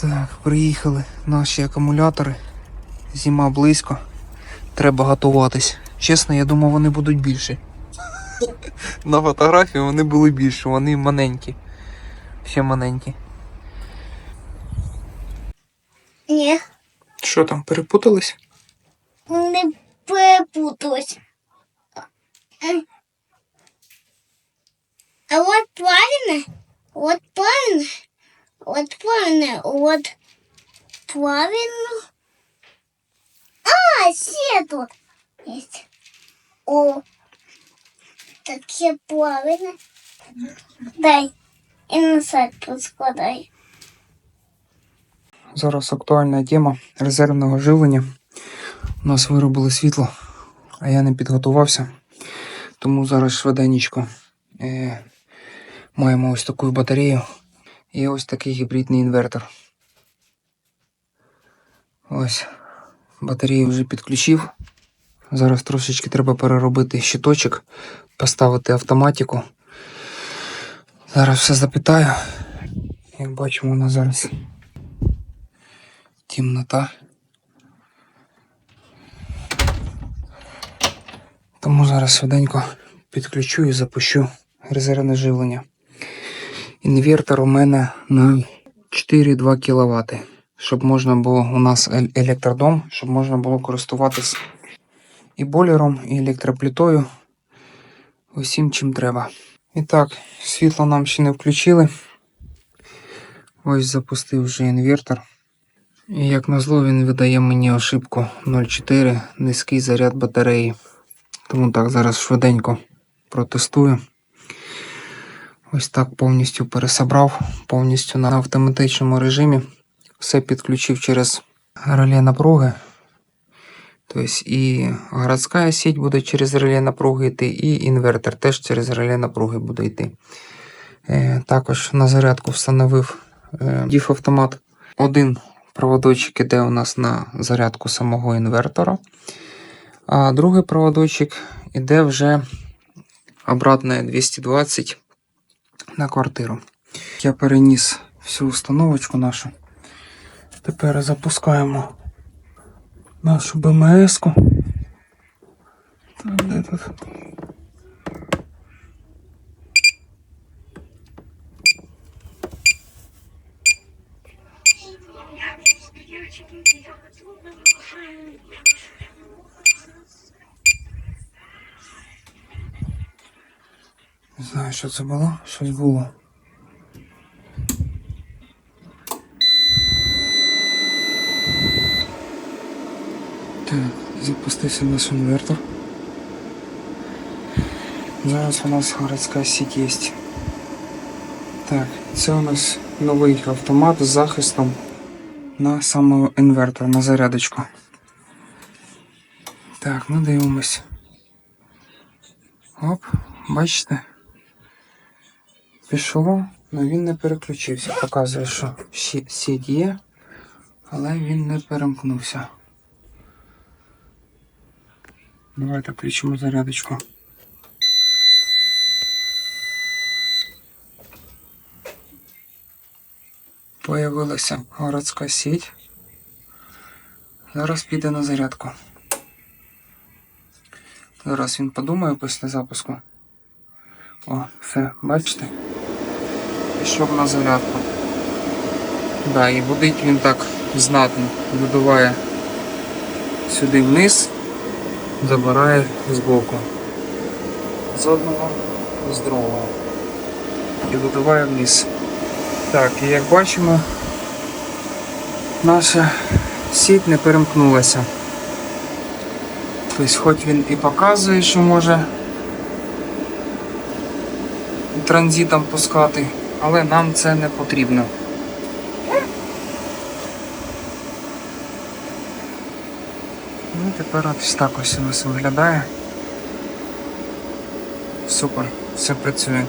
Так, приїхали наші акумулятори. Зима близько. Треба готуватись. Чесно, я думав, вони будуть більші. На фотографії вони були більші, вони маленькі. Ще маленькі. Ні, Що там, перепутались? не перепуталась. А вот правильно, вот правильно, вот правильно, вот правильно. А, все тут есть. О, так все правильно. Дай, и на сайт поскладай. Зараз актуальна тема резервного живлення. У нас виробили світло, а я не підготувався. Тому зараз швиденечко е, маємо ось таку батарею і ось такий гібридний інвертор. Ось батарею вже підключив. Зараз трошечки треба переробити щиточок, поставити автоматику. Зараз все запитаю. Як бачимо, у нас зараз темнота. Тому зараз швиденько підключу і запущу резервне живлення. Інвертор у мене на 4,2 кВт. Щоб можна було у нас ел- електродом, щоб можна було користуватись і бойлером, і електроплітою. Усім чим треба. І так, світло нам ще не включили. Ось запустив вже інвертор. І як назло, він видає мені ошибку 0,4 низький заряд батареї. Тому так, зараз швиденько протестую. Ось так повністю пересобрав, повністю на автоматичному режимі. Все підключив через реле напруги. Тобто і городська сеть буде через реле напруги йти, і інвертор теж через реле напруги буде йти. Е, також на зарядку встановив е, діф-автомат. Один проводочок іде у нас на зарядку самого інвертора, а другий проводочок іде вже обратно 220 на квартиру. Я переніс всю установочку нашу. Тепер запускаємо нашу БМС-ку. Де тут? Не знаю, що це було. Щось було. Так, запустився наш інвертор. Зараз у нас городська сеть є. Так, це у нас новий автомат з захистом на саме інвертор, на зарядочку. Так, ну дивимось. Оп, бачите? Пішло, але він не переключився. Показує, що ще є, але він не перемкнувся. Давайте включимо зарядочку. Появилася городська сеть. Зараз піде на зарядку. Зараз він подумає після запуску. О, все, бачите? Пішов на зарядку. Да, і будить він так знатно. Видуває сюди вниз, забирає збоку. З одного, з другого. І видуває вниз. Так, і як бачимо, наша сіть не перемкнулася. Тобто, хоч він і показує, що може транзитом пускати, але нам це не потрібно. Ну тепер ось так ось у нас виглядає. Супер, все працює.